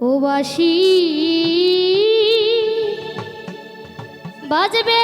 ও বাসি বাজবে